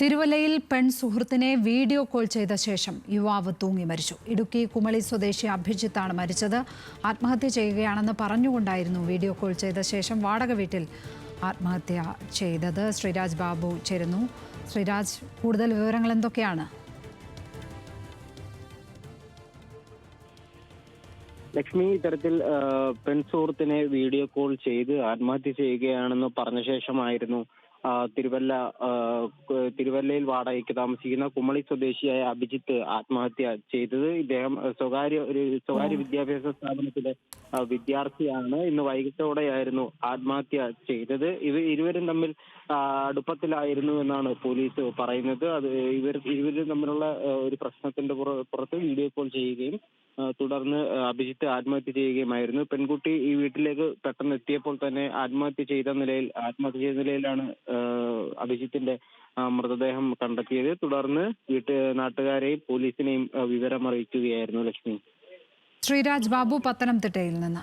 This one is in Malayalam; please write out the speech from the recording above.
തിരുവല്ലയിൽ പെൺ സുഹൃത്തിനെ വീഡിയോ കോൾ ചെയ്ത ശേഷം യുവാവ് തൂങ്ങി മരിച്ചു. ഇടുക്കി കുമളി സ്വദേശി അഭിജിത്താണ് മരിച്ചത്. ആത്മഹത്യ ചെയ്യുകയാണെന്ന് പറഞ്ഞുകൊണ്ടായിരുന്നു വീഡിയോ കോൾ ചെയ്ത ശേഷം വാടക വീട്ടിൽ ആത്മഹത്യ ചെയ്തത്. ശ്രീരാജ് ബാബു ചേരുന്നു. ശ്രീരാജ് കൂടുതൽ വിവരങ്ങൾ എന്തൊക്കെയാണ്? ലക്ഷ്മി ഇത്തരത്തിൽ ആ, പെൺ സുഹൃത്തിനെ വീഡിയോ കോൾ ചെയ്ത് ആത്മഹത്യ ചെയ്യുകയാണെന്ന് പറഞ്ഞ ശേഷമായിരുന്നു തിരുവല്ല തിരുവല്ലയിൽ വാടകയ്ക്ക് താമസിക്കുന്ന കുമളി സ്വദേശിയായ അഭിജിത്ത് ആത്മഹത്യ ചെയ്തത് ഇദ്ദേഹം സ്വകാര്യ ഒരു സ്വകാര്യ വിദ്യാഭ്യാസ സ്ഥാപനത്തിലെ വിദ്യാർത്ഥിയാണ്. ഇന്ന് വൈകിട്ടോടെയായിരുന്നു ആത്മഹത്യ ചെയ്തത്. ഇവ ഇരുവരും തമ്മിൽ അടുപ്പത്തിലായിരുന്നു എന്നാണ് പോലീസ് പറയുന്നത്. അത് ഇവർ ഇരുവരും തമ്മിലുള്ള ഒരു പ്രശ്നത്തിന്റെ പുറ- പുറത്ത് വീഡിയോ കോൾ ചെയ്യുകയും തുടർന്ന് അഭിജിത്ത് ആത്മഹത്യ ചെയ്യുകയുമായിരുന്നു. പെൺകുട്ടി ഈ വീട്ടിലേക്ക് പെട്ടെന്ന് എത്തിയപ്പോൾ തന്നെ ആത്മഹത്യ ചെയ്ത നിലയിൽ ആത്മഹത്യ ചെയ്ത നിലയിലാണ് അഭിജിത്തിന്റെ മൃതദേഹം കണ്ടെത്തിയത്. തുടർന്ന് വീട്ട് നാട്ടുകാരെയും പോലീസിനെയും വിവരം അറിയിക്കുകയായിരുന്നു ലക്ഷ്മി. ശ്രീരാജ് ബാബു പത്തനംതിട്ടയിൽ നിന്ന്.